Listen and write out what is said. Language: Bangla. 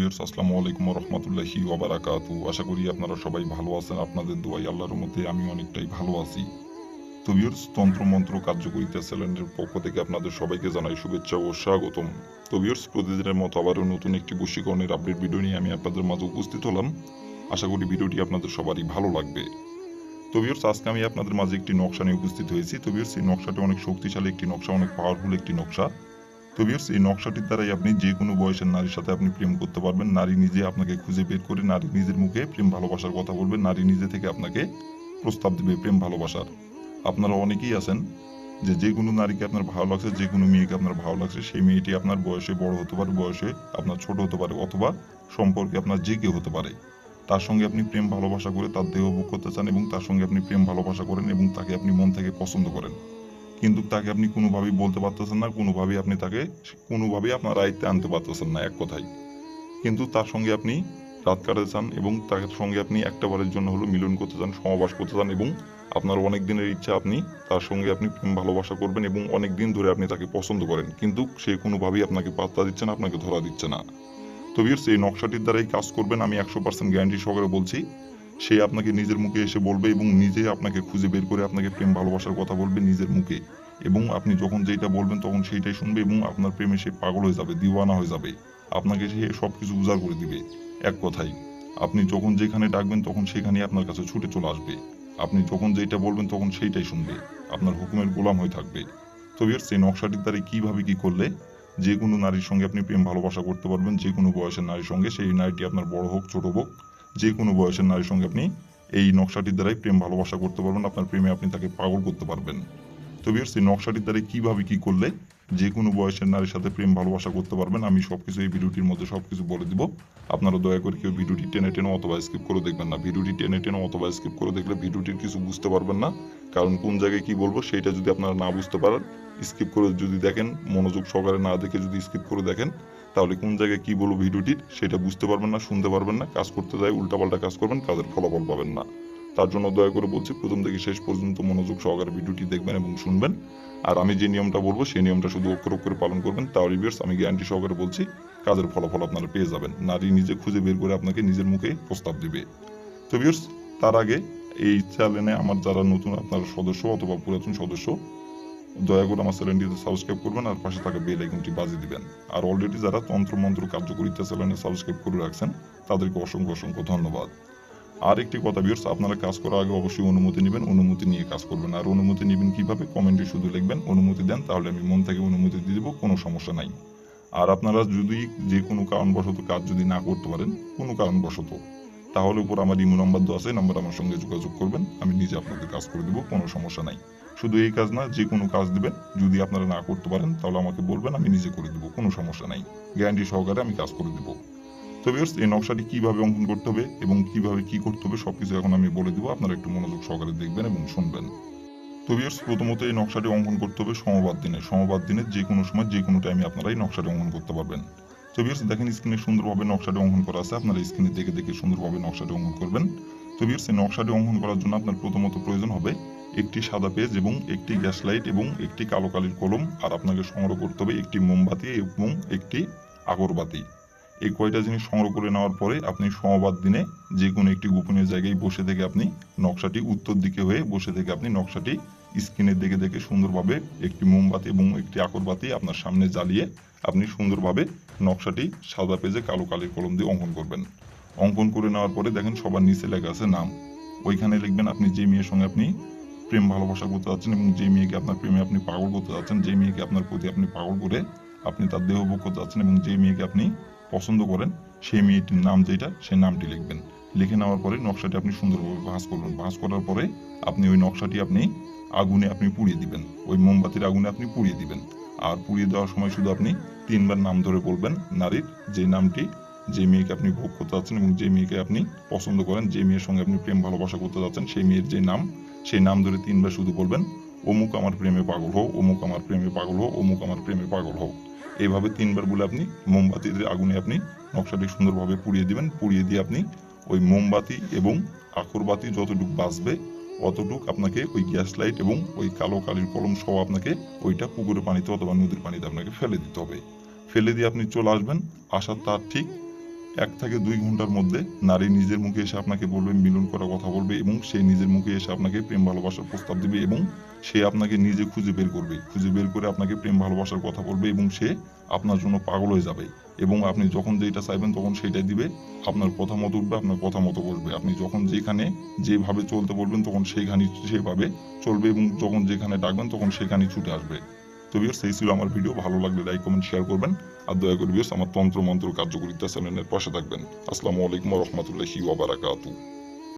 ভিউয়ার্স, আসসালামু আলাইকুম রহমতুল্লাহি ওবারাকাতু। আশা করি আপনারা সবাই ভালো আছেন, আপনাদের দোয়াই আল্লাহর মধ্যে আমি অনেকটাই ভালো আছি। তো ভিউয়ার্স তন্ত্র মন্ত্র কার্যকরিতা চ্যানেলের পক্ষ থেকে আপনাদের সবাইকে জানাই শুভেচ্ছা ও স্বাগতম। তো ভিউয়ার্স, প্রতিদিনের মতো আবারও নতুন একটি বশীকরণের আপডেট ভিডিও নিয়ে আমি আপনাদের মাঝে উপস্থিত হলাম। আশা করি ভিডিওটি আপনাদের সবারই ভালো লাগবে। তো ভিউয়ার্স, আজকে আমি আপনাদের মাঝে একটি নকশা নিয়ে উপস্থিত হয়েছি। তো ভিউয়ার্স, এই নকশাটি অনেক শক্তিশালী একটি নকশা, অনেক পাওয়ারফুল একটি নকশা। তো এই নকশাটির দ্বারাই আপনি যে কোনো বয়সের নারীর সাথে আপনি প্রেম করতে পারবেন। নারী নিজে আপনাকে খুঁজে বের করে, নারী নিজের মুখে প্রেম ভালোবাসার কথা বলবে। নারী নিজে থেকে আপনাকে প্রস্তাব দিবে প্রেম ভালোবাসার। আপনারা অনেকেই আছেন যে যে কোনো নারীকে আপনার ভালো লাগছে, যে কোনো মেয়েকে আপনার ভালো লাগছে, সেই মেয়েটি আপনার বয়সে বড় হতে পারে, বয়সে আপনার ছোট হতে পারে অথবা সম্পর্কে আপনার যে কেউ হতে পারে। তার সঙ্গে আপনি প্রেম ভালোবাসা করে তার দেহ ভোগ করতে চান এবং তার সঙ্গে আপনি প্রেম ভালোবাসা করেন এবং তাকে আপনি মন থেকে পছন্দ করেন। কিন্তু তাকে আপনি কোনোভাবেই বলতে পারতেছেন না, কোনোভাবেই আপনি তাকে, কোনোভাবেই আপনার আয়ত্তে আনতে পারতেছেন না এক কথায়। কিন্তু তার সঙ্গে আপনি রাত কাটাতে চান এবং তার সঙ্গে আপনি একটা বারের জন্য হলো মিলন করতে চান, সমাবাস করতে চান এবং আপনার অনেক দিনের ইচ্ছা আপনি তার সঙ্গে আপনি ভালোবাসা করবেন এবং অনেক দিন ধরে আপনি তাকে পছন্দ করেন। কিন্তু সে কোনোভাবেই আপনাকে পাত্তা দিচ্ছে না, আপনাকে ধরা দিচ্ছে না। তো এই নকশাটির দ্বারাই কাজ করবেন, আমি একশো পার্সেন্ট গ্যারান্টি সহকারে বলছি। সে আপনাকে নিজের মুখে এসে বলবে এবং নিজে আপনাকে খুঁজে বের করে আপনাকে প্রেম, ভালোবাসার কথা বলবে নিজের মুখে। এবং আপনি যখন যেটা বলবেন তখন সেইটাই শুনবে এবং আপনার প্রেমে সে পাগল হয়ে যাবে, দিওয়ানা হয়ে যাবে। আপনাকে সে সব কিছু উজাড় করে দিবে। এক কথাই আপনি যখন যেখানে ডাকবেন তখন সেখানেই আপনার কাছে ছুটে চলে আসবে। আপনি যখন যেটা বলবেন তখন সেইটাই শুনবে। আপনার হুকুমের গোলাম হয়ে থাকবে। তো ভিউয়ার্স এই নকশাটির দ্বারা কীভাবে কি করলে যে কোনো নারীর সঙ্গে আপনি প্রেম, ভালোবাসা করতে পারবেন, যে কোনো বয়সের নারীর সঙ্গে সেই নারীটি আপনার বড় হোক, ছোট হোক যে কোনো বয়সের নারীর সঙ্গে আপনি এই নকশাটির দ্বারাই প্রেম ভালোবাসা করতে পারবেন, আপনার প্রেমে আপনি তাকে পাগল করতে পারবেন। তো ভিউয়ার্স এই নকশাটির দ্বারা কীভাবে কি করলে যে কোনো বয়সের নারীর সাথে প্রেম, ভালোবাসা করতে পারবেন, আমি সবকিছু এই ভিডিওটির মধ্যে সবকিছু বলে দিব। আপনারা দয়া করে কেউ ভিডিওটি টেনে টেনে অথবা স্কিপ করে দেখবেন না। ভিডিওটি টেনে টেনে অথবা স্কিপ করে দেখলে ভিডিওটির কিছু বুঝতে পারবেন না। কারণ কোন জায়গায় কি বলব সেইটা যদি আপনারা না বুঝতে পারেন স্কিপ করে যদি দেখেন, মনোযোগ সহকারে না দেখে যদি স্কিপ করে দেখেন, তাহলে কোন জায়গায় কি বলব ভিডিওটির, সেটা বুঝতে পারবেন না, শুনতে পারবেন না, কাজ করতে যায়, উল্টাপাল্টা কাজ করবেন, কাজের ফলাফল পাবেন না। তার জন্য দয়া করে বলছি, প্রথম থেকে শেষ পর্যন্ত মনোযোগ সহকারে ভিডিওটি দেখবেন এবং শুনবেন। আর আমি যে নিয়মটা বলব, সেই নিয়মটা শুধু অক্ষর অক্ষরে পালন করবেন। তাহলে ভিউয়ার্স আমি গ্যারান্টি সহকারে বলছি, কাজের ফলাফল আপনারা পেয়ে যাবেন। নারী নিজে খুঁজে বের করে আপনাকে নিজের মুখে প্রস্তাব দিবে। তো ভিউয়ার্স তার আগে এই চ্যানেলে আমার যারা নতুন, আপনার সদস্য অথবা পুরাতন সদস্য, দয়া করে আমার চ্যানেলটিতে সাবস্ক্রাইব করবেন আর পাশে থাকা বেল আইকনটি বাজিয়ে দিবেন। আর অলরেডি যারা তন্ত্র মন্ত্র কার্যকরিতা চ্যানেলে সাবস্ক্রাইব করে রাখছেন, তাদেরকে অসংখ্য অসংখ্য ধন্যবাদ। আর একটি কথা বিয়ার্স আপনারা কাজ করার আগে অবশ্যই অনুমতি নেবেন, অনুমতি নিয়ে কাজ করবেন। আর অনুমতি নেবেন কীভাবে? কমেন্টে শুধু লিখবেন, অনুমতি দেন, তাহলে আমি মন থেকে অনুমতি দিয়ে দেবো, কোনো সমস্যা নাই। আর আপনারা যদি যে কোনো কারণবশত কাজ যদি না করতে পারেন, কোনো কারণবশত, তাহলে উপর আমার ইমো নাম্বার দেওয়া আছে নাম্বার আমার সঙ্গে যোগাযোগ করবেন, আমি নিজে আপনাদের কাজ করে দেবো, কোনো সমস্যা নাই। শুধু এই কাজ না, যে কোনো কাজ দিবেন, যদি আপনারা না করতে পারেন, তাহলে আমাকে বলবেন, আমি নিজে করে দেবো, কোনো সমস্যা নাই। গ্যারান্টি সহকারে আমি কাজ করে দেবো। তো ভিউয়ার্স এই নকশাটি কীভাবে অঙ্কন করতে হবে এবং কীভাবে কি করতে হবে, সবকিছু এখন আমি বলে দিব। আপনারা একটু মনোযোগ সহকারে দেখবেন এবং শুনবেন। তো ভিউয়ার্স প্রথমত এই নকশাটি অঙ্কন করতে হবে সমবাদ দিনে। সমবাদ দিনে যে কোনো সময়, যে কোনো টাইমে আপনারা এই নকশাটি অঙ্কন করতে পারবেন। তো ভিউয়ার্স দেখেন স্ক্রিনে সুন্দরভাবে নকশাটি অঙ্কন করা আছে। আপনারা স্ক্রিনে দেখে দেখে সুন্দরভাবে নকশাটি অঙ্কন করবেন। তো ভিউয়ার্স এই নকশাটি অঙ্কন করার জন্য আপনার প্রথমত প্রয়োজন হবে একটি সাদা পেজ এবং একটি গ্যাস লাইট এবং একটি কালো কালির কলম। আর আপনাকে সংগ্রহ করতে হবে একটি মোমবাতি এবং একটি আগরবাতি। এই কয়টা জিনিস সংগ্রহ করে নেওয়ার পরে আপনি সমবাদ দিনে যে কোনো একটি গোপনীয় জায়গায় বসে থেকে আপনি নকশাটি উত্তর দিকে হয়ে বসে থেকে আপনি নকশাটি স্ক্রিনের দিকে দেখে সুন্দরভাবে একটি মোমবাতি এবং একটি আকরবাতি আপনার সামনে জ্বালিয়ে আপনি সুন্দরভাবে নকশাটি সাদা পেজে কালো কালির কলম দিয়ে অঙ্কন করবেন। অঙ্কন করে নেওয়ার পরে দেখেন সবার নিচে লেখা আছে নাম। ওইখানে লিখবেন আপনি যে মেয়ের সঙ্গে আপনি প্রেম ভালোবাসা করতে যাচ্ছেন এবং যে মেয়েকে আপনার প্রেমে আপনি পাগল করতে যাচ্ছেন, যে মেয়েকে আপনার প্রতি আপনি পাগল করে আপনি তার দেহ ভোগ করতে যাচ্ছেন এবং যে মেয়েকে আপনি পছন্দ করেন, সেই মেয়েটির নাম যেটা সেই নামটি লিখবেন। লিখে নেওয়ার পরে নকশাটি আপনি সুন্দরভাবে ভাঁজ করবেন। ভাঁজ করার পরে আপনি ওই নকশাটি আপনি আগুনে আপনি পুড়িয়ে দিবেন। ওই মোমবাতির আগুনে আপনি পুড়িয়ে দিবেন। আর পুড়িয়ে দেওয়ার সময় শুধু আপনি তিনবার নাম ধরে বলবেন, নারীর যে নামটি, যে মেয়েকে আপনি ভোগ করতে যাচ্ছেন এবং যে মেয়েকে আপনি পছন্দ করেন, যে মেয়ের সঙ্গে আপনি প্রেম ভালোবাসা করতে যাচ্ছেন, সেই মেয়ের যে নাম, সেই নাম ধরে তিনবার শুধু বলবেন, অমুক আমার প্রেমে পাগল হও, অমুক আমার প্রেমে পাগল হও, অমুক আমার প্রেমে পাগল হও। এইভাবে তিনবার বলে আপনি মোমবাতির আগুনে আপনি নকশাটি সুন্দরভাবে পুড়িয়ে দিবেন। পুড়িয়ে দিয়ে আপনি ওই মোমবাতি এবং আকরবাতি যতটুকু বাঁচবে, অতটুক আপনাকে ওই গ্যাস লাইট এবং ওই কালো কালির কলম সহ আপনাকে ওইটা পুকুরের পানিতে অথবা নদীর পানিতে আপনাকে ফেলে দিতে হবে। ফেলে দিয়ে আপনি চলে আসবেন। আসার তার ঠিক এক থেকে দুই ঘণ্টার মধ্যে নারী নিজের মুখে এসে আপনাকে বলবে, মিলন করার কথা বলবে এবং সে নিজের মুখে এসে আপনাকে প্রেম, ভালোবাসার প্রস্তাব দিবে এবং সে আপনাকে নিজে খুঁজে বের করবে। খুঁজে বের করে আপনাকে প্রেম, ভালোবাসার কথা বলবে এবং সে আপনার জন্য পাগল হয়ে যাবে এবং আপনি যখন যেটা চাইবেন তখন সেটাই দিবে। আপনার কথা মতো উঠবে, আপনার কথা মতো বসবে আপনি যখন যেখানে যেভাবে চলতে বলবেন তখন সেইখানে সেভাবে চলবে এবং যখন যেখানে ডাকবেন তখন সেখানেই ছুটে আসবে। তো ভিউর্স এই ছিল আমার ভিডিও ভালো লাগলে লাইক কমেন্ট শেয়ার করবেন। আর দয়া করে ভিউর্স আমার তন্ত্র মন্ত্র কার্যকরিতা চ্যানেলের পাশে থাকবেন। আসসালামু আলাইকুম রহমতুল্লাহি ওয়াবারাকাতু